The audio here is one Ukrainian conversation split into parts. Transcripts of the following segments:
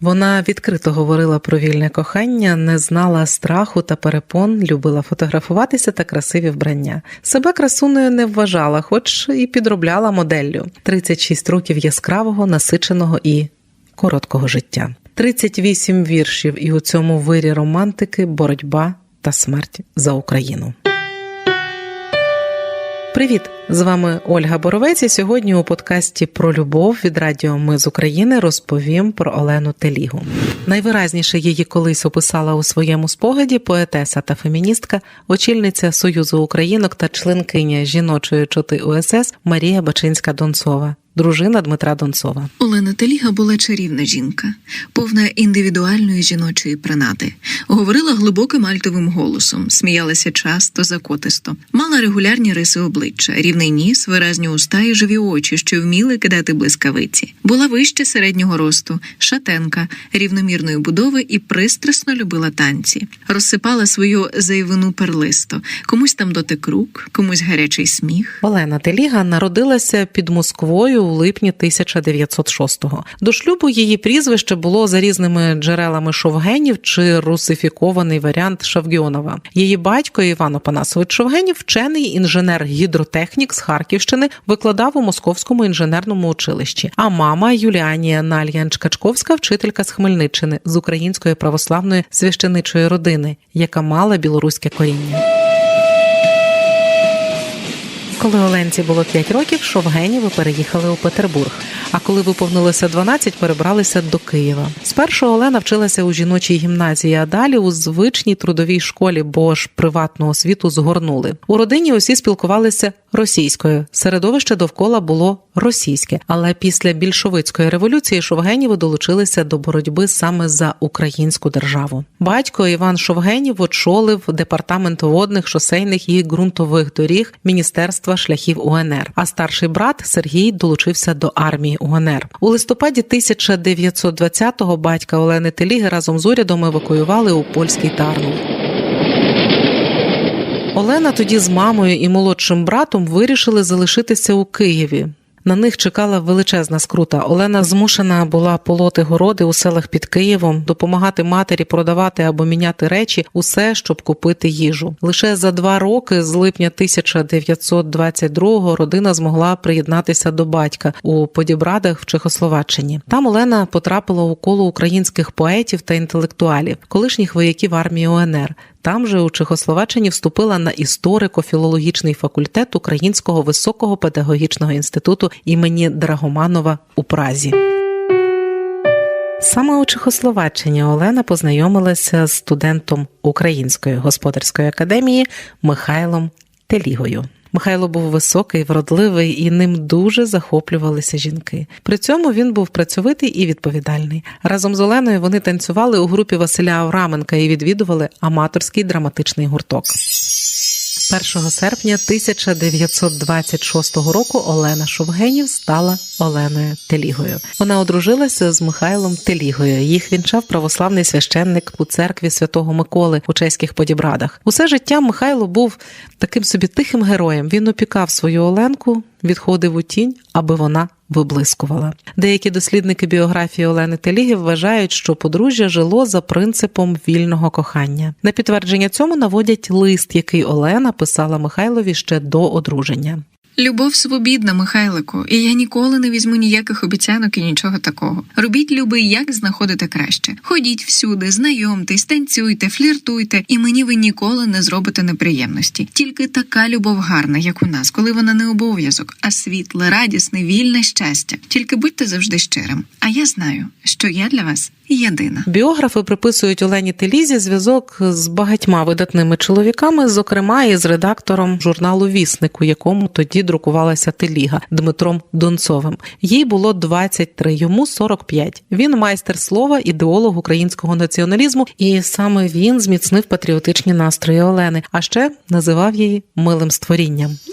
Вона відкрито говорила про вільне кохання, не знала страху та перепон, любила фотографуватися та красиві вбрання. Себе красуною не вважала, хоч і підробляла моделлю. 36 років яскравого, насиченого і короткого життя. 38 віршів, і у цьому вирі романтики, боротьба та смерть за Україну. Привіт! З вами Ольга Боровець. і Сьогодні у подкасті про любов від Радіо Ми з України розповім про Олену Телігу. Найвиразніше її колись описала у своєму спогаді поетеса та феміністка, очільниця Союзу Українок та членкиня жіночої чоти УСС Марія Бачинська Донцова. Дружина Дмитра Донцова Олена Теліга була чарівна жінка, повна індивідуальної жіночої принади. Говорила глибоким альтовим голосом, сміялася часто, закотисто, мала регулярні риси обличчя, рівний ніс, виразні уста і живі очі, що вміли кидати блискавиці. Була вище середнього росту, шатенка, рівномірної будови і пристрасно любила танці. Розсипала свою зайвину перлисто, комусь там дотик рук, комусь гарячий сміх. Олена Теліга народилася під Москвою у липні 1906-го. До шлюбу її прізвище було за різними джерелами Шовгенів чи русифікований варіант Шавгіонова. Її батько Іван Опанасович Шовгенів, вчений інженер-гідротехнік з Харківщини, викладав у Московському інженерному училищі. А мама Юліанія Нальян Чкачковська, вчителька з Хмельниччини з української православної священичої родини, яка мала білоруське коріння. Коли Оленці було 5 років, Шовгеніви переїхали у Петербург. А коли виповнилося 12, перебралися до Києва. Спершу Олена вчилася у жіночій гімназії, а далі у звичній трудовій школі, бо ж приватну освіту згорнули. У родині усі спілкувалися російською. Середовище довкола було російське. Але після більшовицької революції Шовгеніви долучилися до боротьби саме за українську державу. Батько Іван Шовгенів очолив департамент водних, шосейних і ґрунтових доріг Міністерства шляхів УНР. А старший брат Сергій долучився до армії УНР. У листопаді 1920-го батька Олени Теліги разом з урядом евакуювали у польський Тарнув. Олена тоді з мамою і молодшим братом вирішили залишитися у Києві. На них чекала величезна скрута. Олена змушена була полоти городи у селах під Києвом, допомагати матері продавати або міняти речі, усе, щоб купити їжу. Лише за два роки, з липня 1922-го, родина змогла приєднатися до батька у Подібрадах в Чехословаччині. Там Олена потрапила у коло українських поетів та інтелектуалів, колишніх вояків армії УНР. Там же у Чехословаччині вступила на історико-філологічний факультет Українського високого педагогічного інституту імені Драгоманова у Празі. Саме у Чехословаччині Олена познайомилася з студентом Української господарської академії Михайлом Телігою. Михайло був високий, вродливий і ним дуже захоплювалися жінки. При цьому він був працьовитий і відповідальний. Разом з Оленою вони танцювали у групі Василя Авраменка і відвідували аматорський драматичний гурток. 1 серпня 1926 року Олена Шовгенів стала Оленою Телігою. Вона одружилася з Михайлом Телігою. Їх вінчав православний священник у церкві святого Миколи у чеських подібрадах. Усе життя Михайло був таким собі тихим героєм. Він опікав свою Оленку, відходив у тінь, аби вона виблискувала. Деякі дослідники біографії Олени Теліги вважають, що подружжя жило за принципом вільного кохання. На підтвердження цьому наводять лист, який Олена писала Михайлові ще до одруження. Любов свобідна, Михайлику, і я ніколи не візьму ніяких обіцянок і нічого такого. Робіть люби, як знаходите краще. Ходіть всюди, знайомтесь, танцюйте, фліртуйте, і мені ви ніколи не зробите неприємності. Тільки така любов гарна, як у нас, коли вона не обов'язок, а світле, радісне, вільне щастя. Тільки будьте завжди щирим. А я знаю, що я для вас єдина. Біографи приписують Олені Телізі зв'язок з багатьма видатними чоловіками, зокрема і з редактором журналу Вісник, у якому тоді друкувалася Теліга Дмитром Донцовим. Їй було 23, йому 45. Він майстер слова, ідеолог українського націоналізму, і саме він зміцнив патріотичні настрої Олени, а ще називав її милим створінням.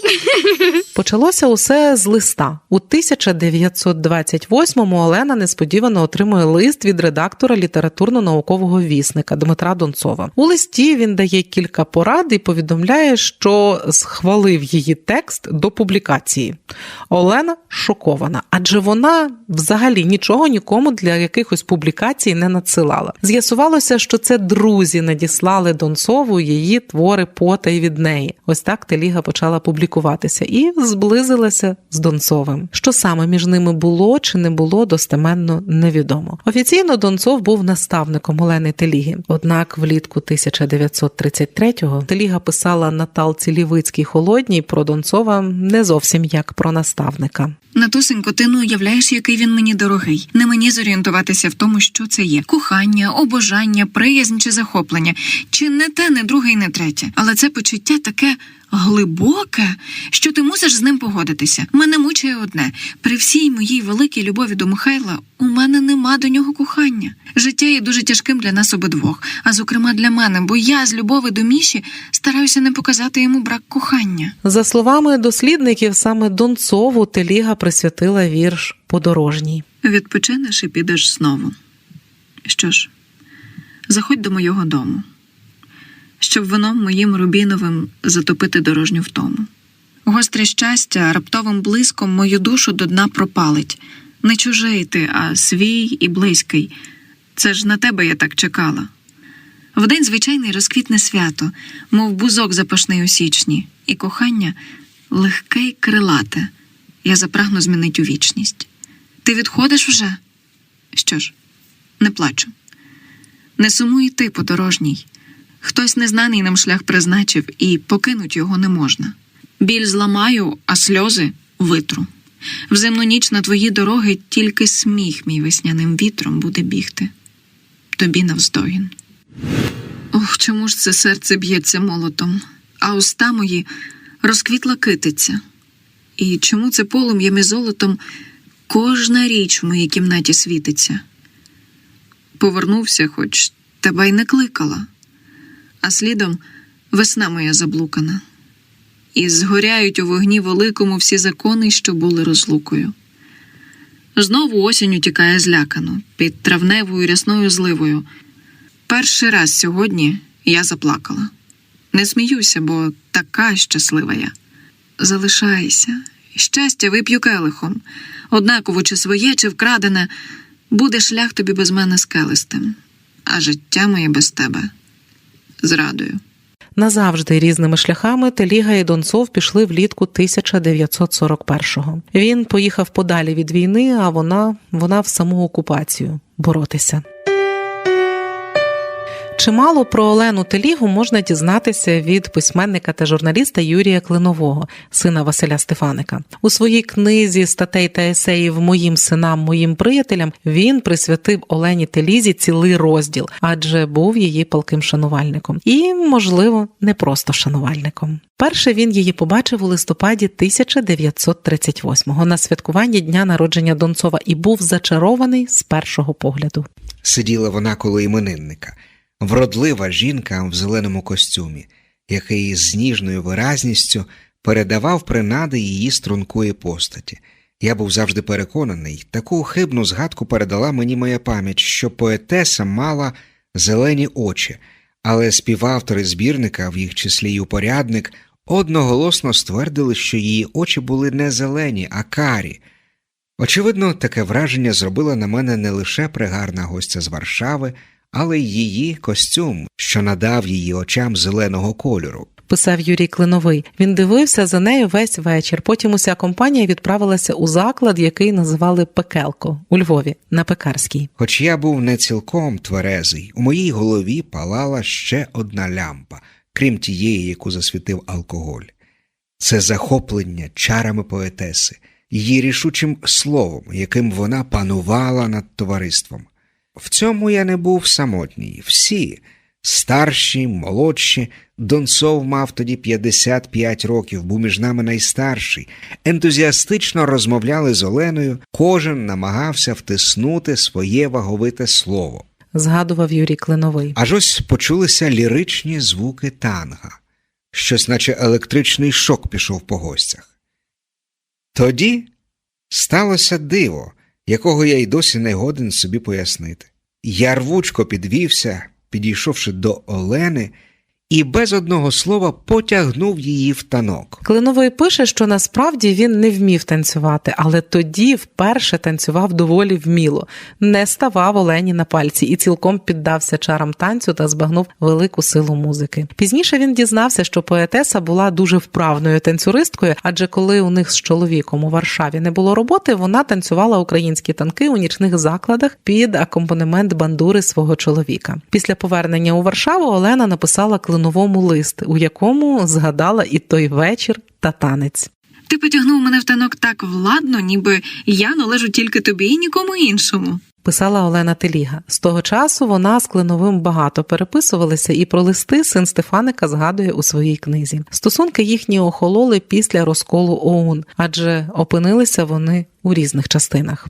Почалося усе з листа. У 1928-му Олена несподівано отримує лист від редактора літературно-наукового вісника Дмитра Донцова. У листі він дає кілька порад і повідомляє, що схвалив її текст до публікації публікації. Олена шокована, адже вона взагалі нічого нікому для якихось публікацій не надсилала. З'ясувалося, що це друзі надіслали Донцову її твори потай від неї. Ось так Теліга почала публікуватися і зблизилася з Донцовим. Що саме між ними було чи не було, достеменно невідомо. Офіційно Донцов був наставником Олени Теліги. Однак влітку 1933-го Теліга писала Наталці Лівицькій Холодній про Донцова не зовсім як про наставника. Натусенько, ти не уявляєш, який він мені дорогий. Не мені зорієнтуватися в тому, що це є: кохання, обожання, приязнь чи захоплення, чи не те, не друге і не третє. Але це почуття таке глибоке, що ти мусиш з ним погодитися. Мене мучає одне: при всій моїй великій любові до Михайла у мене нема до нього кохання. Життя є дуже тяжким для нас обидвох, а зокрема для мене, бо я з любові до Міші стараюся не показати йому брак кохання. За словами дослідників, саме Донцову Теліга присвятила вірш Подорожній. Відпочинеш і підеш знову. Що ж, заходь до моєго дому, щоб вином моїм рубіновим затопити дорожню втому. Гостре щастя раптовим блиском мою душу до дна пропалить. Не чужий ти, а свій і близький. Це ж на тебе я так чекала. Вдень звичайний розквітне свято, мов бузок запашний у січні, і кохання легке й крилате. Я запрагну змінить у вічність. Ти відходиш вже? Що ж, не плачу. Не сумуй ти, подорожній. Хтось незнаний нам шлях призначив, і покинуть його не можна. Біль зламаю, а сльози витру. В земну ніч на твої дороги тільки сміх мій весняним вітром буде бігти. Тобі навздогін. Ох, чому ж це серце б'ється молотом, а уста мої розквітла китиця. І чому це полум'ям і золотом кожна річ в моїй кімнаті світиться? Повернувся, хоч тебе й не кликала, а слідом весна моя заблукана, і згоряють у вогні великому всі закони, що були розлукою. Знову осінь утікає злякано, під травневою рясною зливою. Перший раз сьогодні я заплакала. Не сміюся, бо така щаслива я. Залишайся, щастя вип'ю келихом, однаково чи своє, чи вкрадене, буде шлях тобі без мене скелистим, а життя моє без тебе зрадою. Назавжди різними шляхами Теліга і Донцов пішли влітку 1941-го. Він поїхав подалі від війни, а вона, вона в саму окупацію боротися. Чимало про Олену Телігу можна дізнатися від письменника та журналіста Юрія Клинового, сина Василя Стефаника. У своїй книзі статей та есеїв Моїм синам, моїм приятелям він присвятив Олені Телізі цілий розділ, адже був її палким шанувальником, і, можливо, не просто шанувальником. Перше він її побачив у листопаді 1938-го на святкуванні дня народження Донцова і був зачарований з першого погляду. Сиділа вона коло іменинника, вродлива жінка в зеленому костюмі, який з ніжною виразністю передавав принади її стрункої постаті. Я був завжди переконаний, таку хибну згадку передала мені моя пам'ять, що поетеса мала зелені очі, але співавтори збірника, в їх числі й упорядник, одноголосно ствердили, що її очі були не зелені, а карі. Очевидно, таке враження зробила на мене не лише пригарна гостя з Варшави, але й її костюм, що надав її очам зеленого кольору. Писав Юрій Клиновий. Він дивився за нею весь вечір. Потім уся компанія відправилася у заклад, який називали Пекелко у Львові на Пекарській. Хоч я був не цілком тверезий, у моїй голові палала ще одна лямпа, крім тієї, яку засвітив алкоголь. Це захоплення чарами поетеси, її рішучим словом, яким вона панувала над товариством. В цьому я не був самотній. Всі старші, молодші. Донцов мав тоді 55 років, був між нами найстарший. Ентузіастично розмовляли з Оленою, кожен намагався втиснути своє ваговите слово. Згадував Юрій Клиновий. Аж ось почулися ліричні звуки танга. Щось, наче електричний шок пішов по гостях. Тоді сталося диво, якого я й досі не годен собі пояснити. Я рвучко підвівся, підійшовши до Олени, і без одного слова потягнув її в танок. Клиновий пише, що насправді він не вмів танцювати, але тоді вперше танцював доволі вміло, не ставав Олені на пальці і цілком піддався чарам танцю та збагнув велику силу музики. Пізніше він дізнався, що поетеса була дуже вправною танцюристкою, адже коли у них з чоловіком у Варшаві не було роботи, вона танцювала українські танки у нічних закладах під акомпанемент бандури свого чоловіка. Після повернення у Варшаву Олена написала клиновому лист, у якому згадала і той вечір та танець. Ти потягнув мене в танок так владно, ніби я належу тільки тобі і нікому іншому. Писала Олена Теліга. З того часу вона з Клиновим багато переписувалися, і про листи син Стефаника згадує у своїй книзі. Стосунки їхні охололи після розколу ОУН, адже опинилися вони у різних частинах.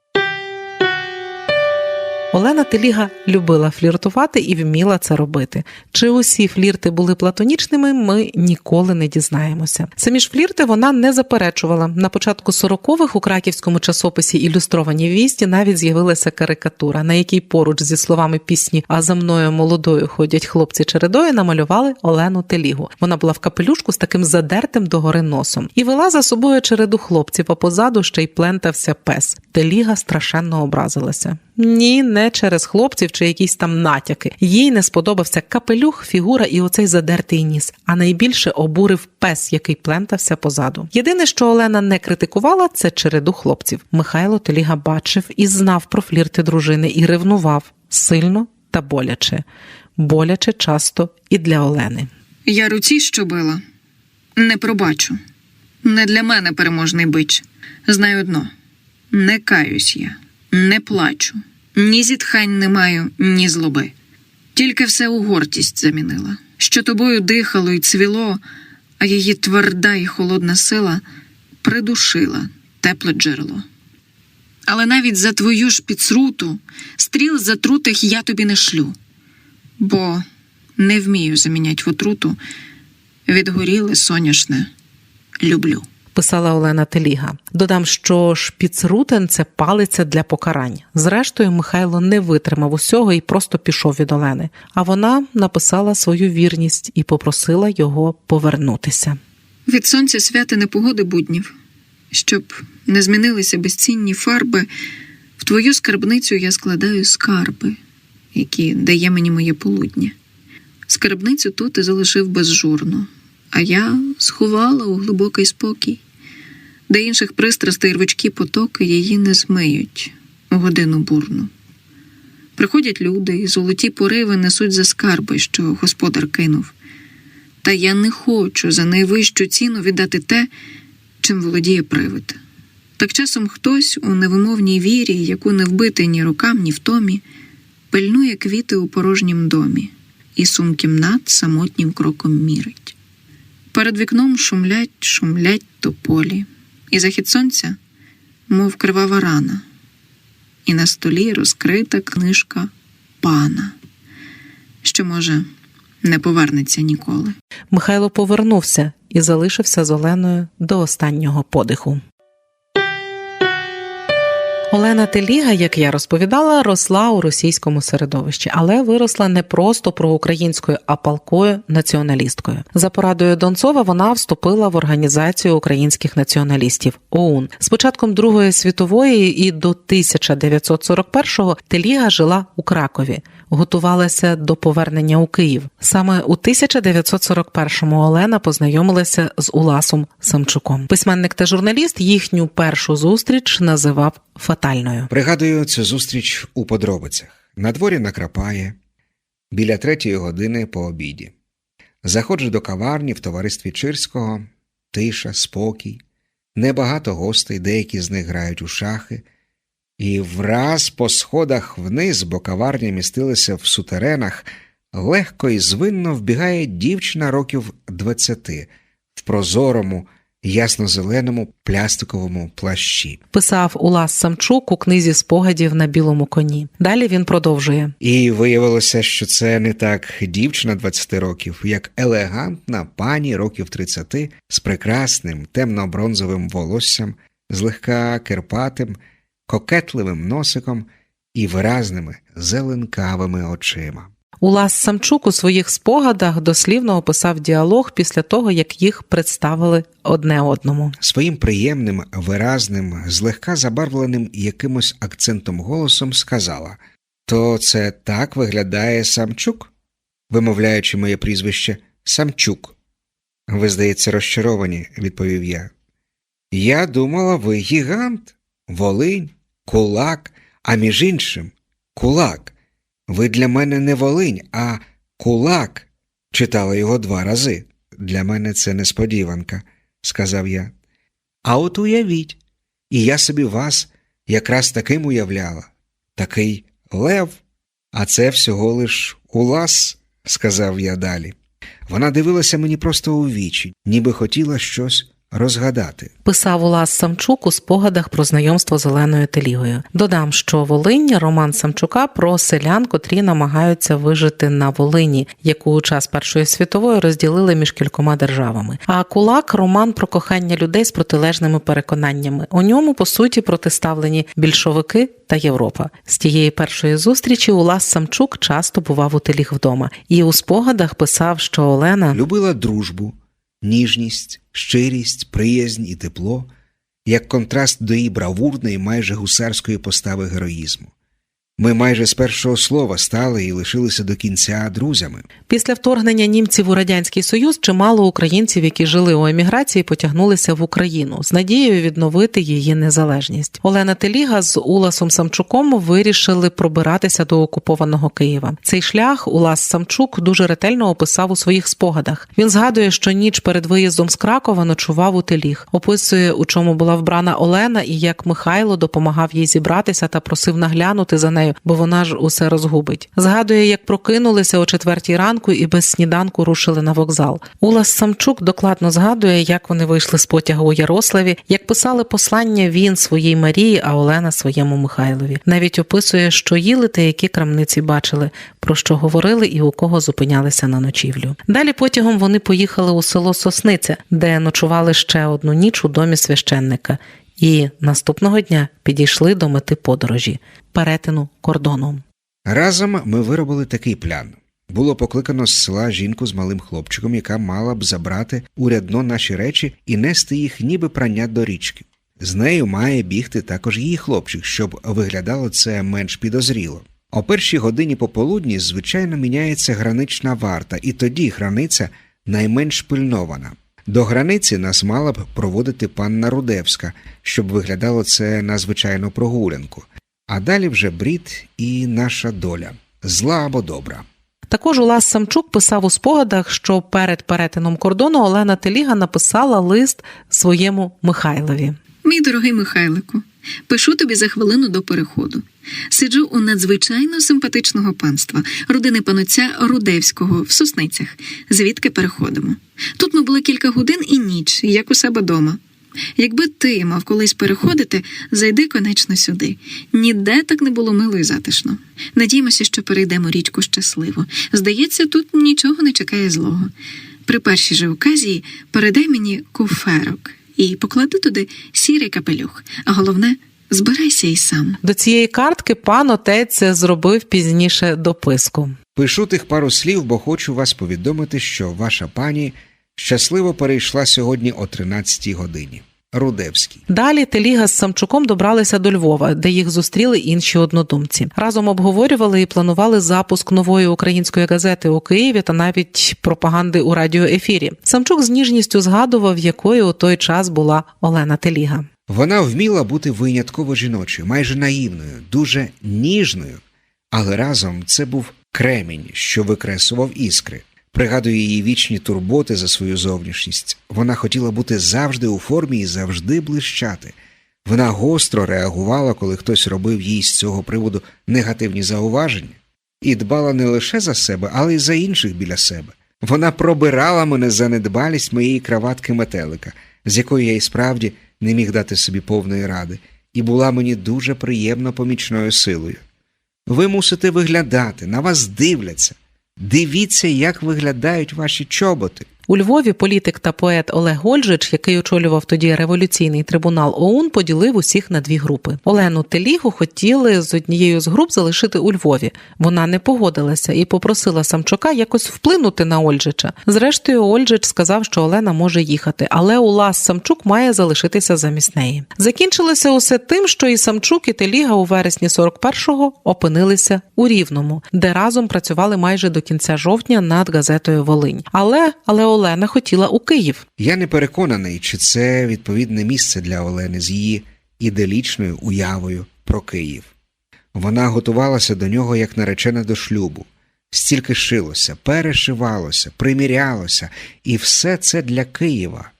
Олена Теліга любила фліртувати і вміла це робити. Чи усі флірти були платонічними, ми ніколи не дізнаємося. Самі ж флірти вона не заперечувала. На початку 40-х у краківському часописі Ілюстровані вісті навіть з'явилася карикатура, на якій поруч зі словами пісні А за мною молодою ходять хлопці чередою намалювали Олену Телігу. Вона була в капелюшку з таким задертим догори носом і вела за собою череду хлопців, а позаду ще й плентався пес. Теліга страшенно образилася. Ні, не через хлопців чи якісь там натяки. Їй не сподобався капелюх, фігура і оцей задертий ніс. А найбільше обурив пес, який плентався позаду. Єдине, що Олена не критикувала, це череду хлопців. Михайло Теліга бачив і знав про флірти дружини і ревнував сильно та боляче. Боляче часто і для Олени. Я руці, що била, не пробачу. Не для мене переможний бич. Знаю одно: не каюсь я, не плачу, ні зітхань не маю, ні злоби. Тільки все у гортість замінила, що тобою дихало й цвіло, а її тверда і холодна сила придушила тепле джерело. Але навіть за твою ж підсруту стріл затрутих я тобі не шлю, бо не вмію замінять в отруту відгоріле соняшне люблю. Писала Олена Теліга. Додам, що шпіцрутен це палиця для покарань. Зрештою, Михайло не витримав усього і просто пішов від Олени. А вона написала свою вірність і попросила його повернутися. Від сонця святи непогоди буднів, щоб не змінилися безцінні фарби, в твою скарбницю я складаю скарби, які дає мені моє полудня. Скарбницю тут ти залишив безжурно, а я сховала у глибокий спокій, де інших пристрастей рвучкі потоки її не змиють у годину бурну. Приходять люди, і золоті пориви несуть за скарби, що господар кинув. Та я не хочу за найвищу ціну віддати те, чим володіє привид. Так часом хтось у невимовній вірі, яку не вбити ні рукам, ні втомі, пильнує квіти у порожнім домі і сум кімнат самотнім кроком мірить. Перед вікном шумлять, шумлять тополі, і захід сонця, мов кривава рана, і на столі розкрита книжка пана, що, може, не повернеться ніколи. Михайло повернувся і залишився з Оленою до останнього подиху. Олена Теліга, як я розповідала, росла у російському середовищі, але виросла не просто проукраїнською, а палкою націоналісткою. За порадою Донцова вона вступила в організацію українських націоналістів ОУН. З початком Другої світової і до 1941-го Теліга жила у Кракові. Готувалася до повернення у Київ. Саме у 1941-му Олена познайомилася з Уласом Самчуком. Письменник та журналіст їхню першу зустріч називав фатальною. Пригадую цю зустріч у подробицях. На дворі накрапає, біля третьої години по обіді. Заходжу до каварні в товаристві Чирського, тиша, спокій, небагато гостей, деякі з них грають у шахи, і враз по сходах вниз, бо каварня містилася в сутеренах, легко і звинно вбігає дівчина років двадцяти в прозорому, ясно-зеленому плястиковому плащі. Писав Улас Самчук у книзі спогадів на білому коні. Далі він продовжує. І виявилося, що це не так дівчина 20 років, як елегантна пані років 30 з прекрасним темно-бронзовим волоссям, злегка кирпатим, кокетливим носиком і виразними зеленкавими очима. Улас Самчук у своїх спогадах дослівно описав діалог після того, як їх представили одне одному. Своїм приємним, виразним, злегка забарвленим якимось акцентом голосом сказала То це так виглядає Самчук? вимовляючи моє прізвище Самчук. Ви, здається, розчаровані, відповів я. Я думала, ви гігант, Волинь, кулак, а між іншим, кулак. Ви для мене не Волинь, а кулак. Читала його два рази. Для мене це несподіванка, сказав я. А от уявіть, і я собі вас якраз таким уявляла. Такий лев, а це всього лиш улас, сказав я далі. Вона дивилася мені просто у вічі, ніби хотіла щось розгадати. Писав Улас Самчук у спогадах про знайомство з Оленою Телігою. Додам, що Волинь роман Самчука про селян, котрі намагаються вижити на Волині, яку у час Першої світової розділили між кількома державами. А кулак роман про кохання людей з протилежними переконаннями. У ньому по суті протиставлені більшовики та Європа. З тієї першої зустрічі Улас Самчук часто бував у Теліг вдома і у спогадах писав, що Олена Любила дружбу, ніжність, щирість, приязнь і тепло, як контраст до її бравурної, майже гусарської постави героїзму. Ми майже з першого слова стали і лишилися до кінця друзями. Після вторгнення німців у радянський союз чимало українців, які жили у еміграції, потягнулися в Україну з надією відновити її незалежність. Олена Теліга з Уласом Самчуком вирішили пробиратися до окупованого Києва. Цей шлях Улас Самчук дуже ретельно описав у своїх спогадах. Він згадує, що ніч перед виїздом з Кракова ночував у Теліг, описує, у чому була вбрана Олена і як Михайло допомагав їй зібратися та просив наглянути за нею, бо вона ж усе розгубить. Згадує, як прокинулися о четвертій ранку і без сніданку рушили на вокзал. Улас Самчук докладно згадує, як вони вийшли з потягу у Ярославі, як писали послання він своїй Марії, а Олена своєму Михайлові. Навіть описує, що їли та які крамниці бачили, про що говорили і у кого зупинялися на ночівлю. Далі потягом вони поїхали у село Сосниця, де ночували ще одну ніч у домі священника. І наступного дня підійшли до мети подорожі перетину кордону. Разом ми виробили такий план. Було покликано з села жінку з малим хлопчиком, яка мала б забрати урядно наші речі і нести їх ніби прання до річки. З нею має бігти також її хлопчик, щоб виглядало це менш підозріло. О першій годині пополудні, звичайно, міняється гранична варта, і тоді границя найменш пильнована. До границі нас мала б проводити панна Рудевська, щоб виглядало це на звичайну прогулянку. А далі вже брід і наша доля зла або добра. Також Улас Самчук писав у спогадах, що перед перетином кордону Олена Теліга написала лист своєму Михайлові. Мій дорогий Михайлику, пишу тобі за хвилину до переходу. Сиджу у надзвичайно симпатичного панства, родини пануця Рудевського в Сосницях, звідки переходимо. Тут ми були кілька годин і ніч, як у себе дома. Якби ти мав колись переходити, зайди конечно сюди. Ніде так не було мило і затишно. Надіємося, що перейдемо річку щасливо. Здається, тут нічого не чекає злого. При першій же оказії передай мені куферок і поклади туди сірий капелюх. А головне, збирайся і сам. До цієї картки пан отець зробив пізніше дописку. Пишу тих пару слів, бо хочу вас повідомити, що ваша пані щасливо перейшла сьогодні о 13 годині. Рудевський. Далі Теліга з Самчуком добралися до Львова, де їх зустріли інші однодумці. Разом обговорювали і планували запуск нової української газети у Києві та навіть пропаганди у радіоефірі. Самчук з ніжністю згадував, якою у той час була Олена Теліга. Вона вміла бути винятково жіночою, майже наївною, дуже ніжною, але разом це був кремінь, що викресував іскри. Пригадую її вічні турботи за свою зовнішність. Вона хотіла бути завжди у формі і завжди блищати. Вона гостро реагувала, коли хтось робив їй з цього приводу негативні зауваження, і дбала не лише за себе, але й за інших біля себе. Вона пробирала мене за недбалість моєї краватки метелика, з якої я і справді не міг дати собі повної ради, і була мені дуже приємно помічною силою. Ви мусите виглядати, на вас дивляться. Дивіться, як виглядають ваші чоботи. У Львові політик та поет Олег Гольжич, який очолював тоді революційний трибунал ОУН, поділив усіх на дві групи. Олену Телігу хотіли з однією з груп залишити у Львові. Вона не погодилася і попросила Самчука якось вплинути на Ольжича. Зрештою, Ольжич сказав, що Олена може їхати, але Улас Самчук має залишитися замість неї. Закінчилося усе тим, що і Самчук, і Теліга у вересні 41-го опинилися у Рівному, де разом працювали майже до кінця жовтня над газетою Волинь. Але але Олена хотіла у Київ. Я не переконаний, чи це відповідне місце для Олени з її іделічною уявою про Київ. Вона готувалася до нього як наречена до шлюбу, стільки шилося, перешивалося, примірялося, і все це для Києва.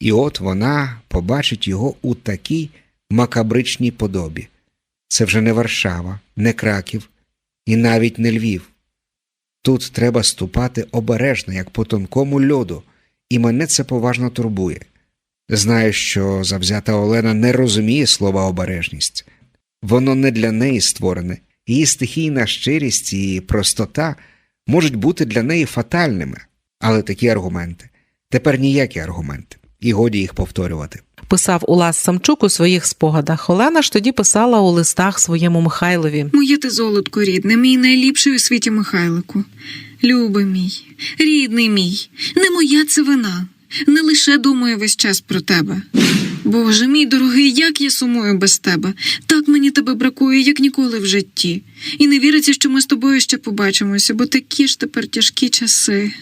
І от вона побачить його у такій макабричній подобі. Це вже не Варшава, не Краків і навіть не Львів. Тут треба ступати обережно, як по тонкому льоду, і мене це поважно турбує. Знаю, що завзята Олена не розуміє слова обережність. Воно не для неї створене, її стихійна щирість і простота можуть бути для неї фатальними, але такі аргументи тепер ніякі аргументи, і годі їх повторювати. Писав Улас Самчук у своїх спогадах. Олена ж тоді писала у листах своєму Михайлові. Моє ти золотко рідне, мій найліпший у світі Михайлику. Любий мій, рідний мій, не моя це вина. Не лише думаю весь час про тебе. Боже, мій дорогий, як я сумую без тебе. Так мені тебе бракує, як ніколи в житті. І не віриться, що ми з тобою ще побачимося, бо такі ж тепер тяжкі часи.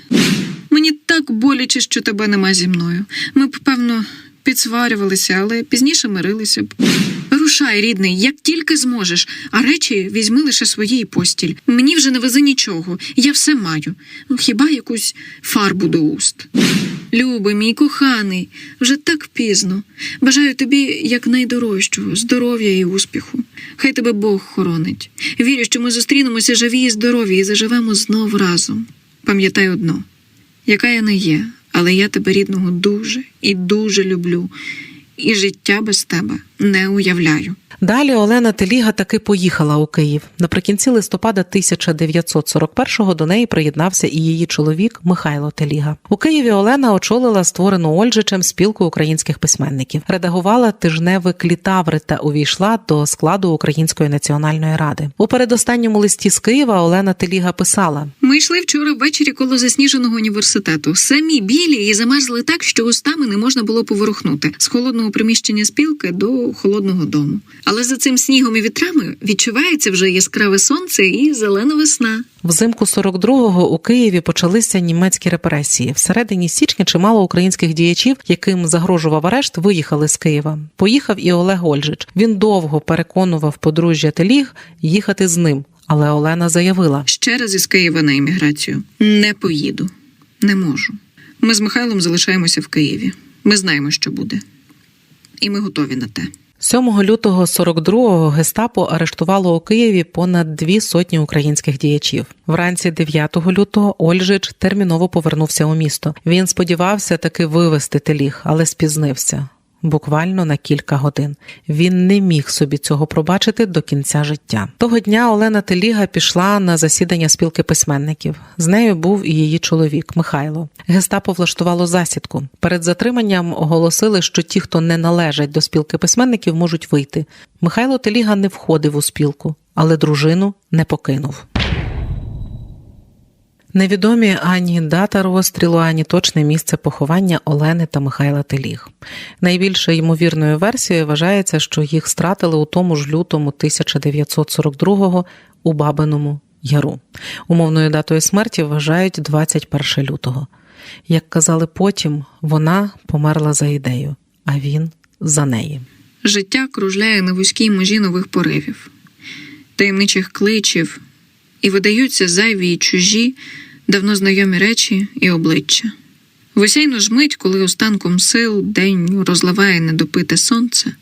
Мені так боляче, що тебе нема зі мною. Ми б, певно, підсварювалися, але пізніше мирилися б. Рушай, рідний, як тільки зможеш, а речі візьми лише своєї постіль. Мені вже не вези нічого, я все маю. Ну, хіба якусь фарбу до уст. Любий мій коханий, вже так пізно. Бажаю тобі якнайдорожчого, здоров'я і успіху. Хай тебе Бог хоронить. Вірю, що ми зустрінемося живі і здорові і заживемо знов разом. Пам'ятай одно, яка я не є, але я тебе рідного дуже і дуже люблю, і життя без тебе не уявляю. Далі Олена Теліга таки поїхала у Київ. Наприкінці листопада 1941-го до неї приєднався і її чоловік Михайло Теліга. У Києві Олена очолила створену Ольжичем спілку українських письменників, редагувала тижневик клітаври та увійшла до складу Української національної ради. У передостанньому листі з Києва Олена Теліга писала: Ми йшли вчора ввечері коло засніженого університету. Самі білі і замерзли так, що устами не можна було поворухнути з холодного приміщення спілки до холодного дому. Але за цим снігом і вітрами відчувається вже яскраве сонце і зелена весна. Взимку 42-го у Києві почалися німецькі репресії. Всередині січня чимало українських діячів, яким загрожував арешт, виїхали з Києва. Поїхав і Олег Ольжич. Він довго переконував подружжя Теліг їхати з ним. Але Олена заявила: Ще раз із Києва на імміграцію не поїду, не можу. Ми з Михайлом залишаємося в Києві. Ми знаємо, що буде, і ми готові на те. 7 лютого 42-го гестапо арештувало у Києві понад дві сотні українських діячів. Вранці 9 лютого Ольжич терміново повернувся у місто. Він сподівався таки вивести теліг, але спізнився. Буквально на кілька годин він не міг собі цього пробачити до кінця життя. Того дня Олена Теліга пішла на засідання спілки письменників. З нею був і її чоловік Михайло. Гестапо влаштувало засідку. Перед затриманням оголосили, що ті, хто не належать до спілки письменників, можуть вийти. Михайло Теліга не входив у спілку, але дружину не покинув. Невідомі ані дата розстрілу, ані точне місце поховання Олени та Михайла Теліг. Найбільше ймовірною версією вважається, що їх стратили у тому ж лютому 1942-го у Бабиному Яру. Умовною датою смерті вважають 21 лютого. Як казали потім, вона померла за ідею, а він за неї. Життя кружляє на вузькій межі нових поривів, таємничих кличів, і видаються зайві й чужі, давно знайомі речі і обличчя. В осяйну ж мить, коли останком сил день розливає недопите сонце,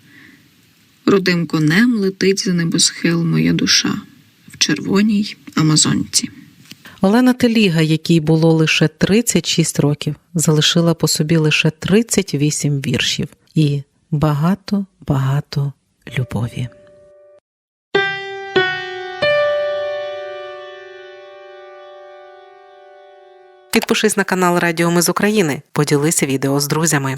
рудим конем летить за небосхил моя душа в червоній Амазонці. Олена Теліга, якій було лише 36 років, залишила по собі лише 38 віршів і багато, багато любові. Підпишись на канал Радіо Ми з України, поділися відео з друзями.